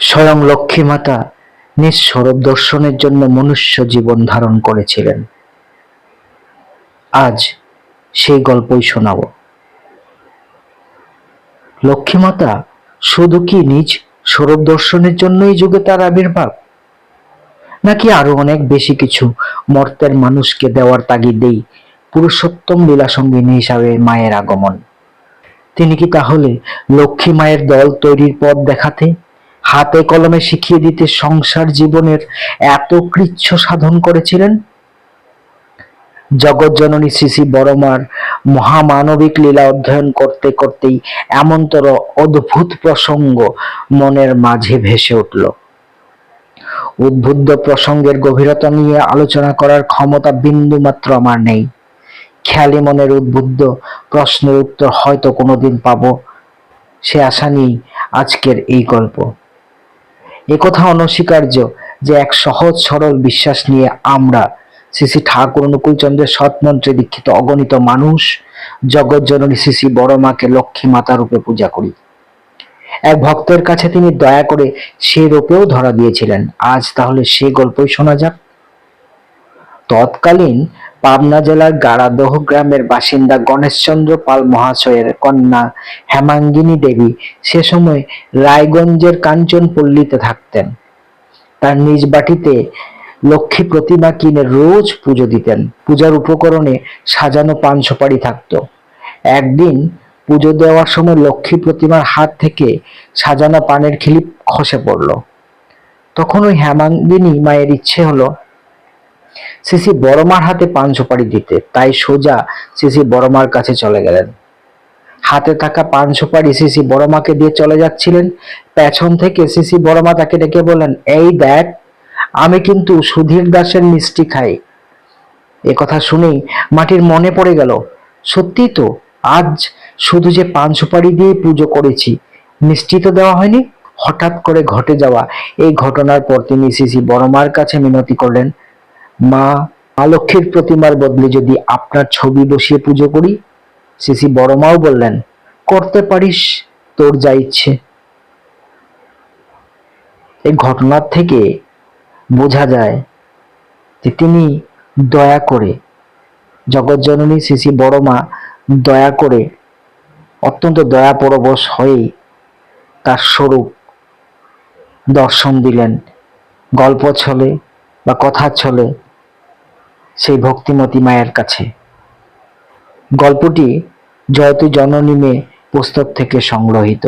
স্বয়ং লক্ষ্মী মাতা নিজ স্বরূপ দর্শনের জন্য মনুষ্য জীবন ধারণ করেছিলেন। আজ সেই গল্পই শোনাব। লক্ষ্মী মাতা শুধু কি নিজ স্বরূপ দর্শনের জন্যই যুগে তার আবির্ভাব? নাকি আরও অনেক বেশি কিছু মর্তের মানুষকে দেওয়ার তাগিদেই পুরুষোত্তম লীলা সঙ্গিনী হিসাবে মায়ের আগমন? তিনি কি তাহলে লক্ষ্মী মায়ের দল তৈরির পথ দেখাতে হাতে কলমে শিখিয়ে দিতে সংসার জীবনের এত কৃচ্ছ সাধন করেছিলেন? জগৎজননী শ্রী বড়মার মহামানবিক লীলা অধ্যয়ন করতে করতেই এমনতর অদ্ভুত প্রসঙ্গ মনের মাঝে ভেসে উঠল। উদ্বুদ্ধ প্রসঙ্গের গভীরতা নিয়ে আলোচনা করার ক্ষমতা বিন্দু মাত্র আমার নেই। খেয়ালি মনের উদ্বুদ্ধ প্রশ্নের উত্তর হয়তো কোনোদিন পাব। সে আশা নিয়েই আজকের এই গল্প। একথা অনস্বীকার্য যে এক সহজ সরল বিশ্বাস নিয়ে আমরা শ্রী শ্রী ঠাকুর অনুকূলচন্দ্রের সৎমন্ত্রে দীক্ষিত অগণিত মানুষ জগৎজননী শ্রী শ্রী বড় মাকে লক্ষ্মী মাতা রূপে পূজা করি। এক ভক্তের কাছে তিনি দয়া করে সে রূপেও ধরা দিয়েছিলেন। আজ তাহলে সে গল্পই শোনা যাক। তৎকালীন পাবনা জেলার গাড়াদহ গ্রামের বাসিন্দা গণেশচন্দ্র পাল মহাশয়ের কন্যা হেমাঙ্গিনী দেবী সে সময় রায়গঞ্জের কাঞ্চনপল্লীতে থাকতেন। তার নিজ বাটিতে লক্ষ্মী প্রতিমা কিনে রোজ পুজো দিতেন। পূজার উপকরণে সাজানো পান সুপারি থাকতো। একদিন পুজো দেওয়ার সময় লক্ষ্মী প্রতিমার হাত থেকে সাজানো পানের খিলিপ খসে পড়ল। তখন ওই হেমাঙ্গিনী মায়ের ইচ্ছে হলো সিসি বড়মার হাতে পান সুপারি দিতে, তাই সোজা সিসি বড়মার কাছে চলে গেলেন। হাতে থাকা পান সুপারি সিসি বড়মাকে দিয়ে চলে যাচ্ছিলেন। পেছন থেকে সিসি বড়মা তাকে ডেকে বলেন এই দেখ, আমি কিন্তু সুধীর দাসের মিষ্টি খাই। এ কথা শুনেই মাটির মনে পড়ে গেল, সত্যি তো, আজ শুধু যে পান সুপারি দিয়ে পুজো করেছি, মিষ্টি তো দেওয়া হয়নি? হঠাৎ করে ঘটে যাওয়া এই ঘটনার পর তিনি সিসি বড়মার কাছে মিনতি করলেন মা লক্ষ্মীর প্রতিমার বদলে যদি আপনার ছবি বসিয়ে পুজো করি? সিসি বড় মাও বললেন, করতে পারিস, তোর যা ইচ্ছে। এই ঘটনার থেকে বোঝা যায় যে তিনি দয়া করে জগৎজননী বড় মা দয়া করে, অত্যন্ত দয়া পরবশ হয়ে তার স্বরূপ দর্শন দিলেন। গল্প ছলে বা কথা ছলে সেই ভক্তিমতী মায়ের কাছে। গল্পটি জয়তু জননী পুস্তক থেকে সংগ্রহীত।